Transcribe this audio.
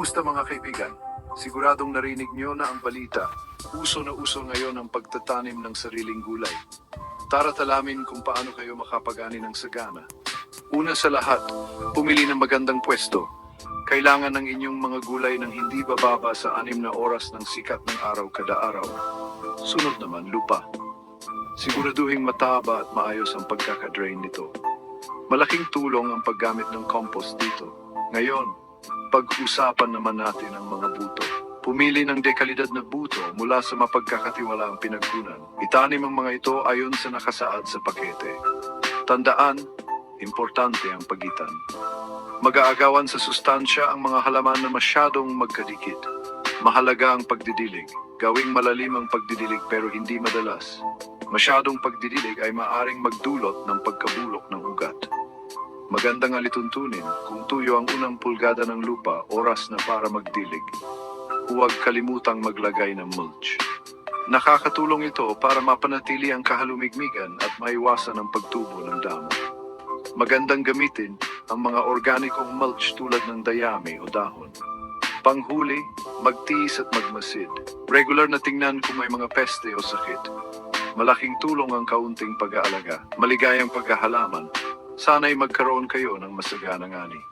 Kumusta mga kaibigan? Siguradong narinig nyo na ang balita. Uso na uso ngayon ang pagtatanim ng sariling gulay. Tara talamin kung paano kayo makapagani ng sagana. Una sa lahat, pumili ng magandang pwesto. Kailangan ng inyong mga gulay ng hindi bababa sa anim na oras ng sikat ng araw kada araw. Sunod naman, lupa. Siguraduhing mataba at maayos ang pagkakadrain nito. Malaking tulong ang paggamit ng compost dito. Ngayon, pag-usapan naman natin ang mga buto. Pumili ng dekalidad na buto mula sa mapagkakatiwalaang pinagkunan. Itanim ang mga ito ayon sa nakasaad sa pakete. Tandaan, importante ang pagitan. Mag-aagawan sa sustansya ang mga halaman na masyadong magkadikit. Mahalaga ang pagdidilig. Gawing malalim ang pagdidilig pero hindi madalas. Masyadong pagdidilig ay maaring magdulot ng pagkabulok ng ugat. Magandang alituntunin kung tuyo ang unang pulgada ng lupa, oras na para magdilig. Huwag kalimutang maglagay ng mulch. Nakakatulong ito para mapanatili ang kahalumigmigan at maiwasan ang pagtubo ng damo. Magandang gamitin ang mga organikong mulch tulad ng dayami o dahon. Panghuli, magtiis at magmasid. Regular na tingnan kung may mga peste o sakit. Malaking tulong ang kaunting pag-aalaga. Maligayang paghahalaman. Sana'y magkaroon kayo ng masaganang ani.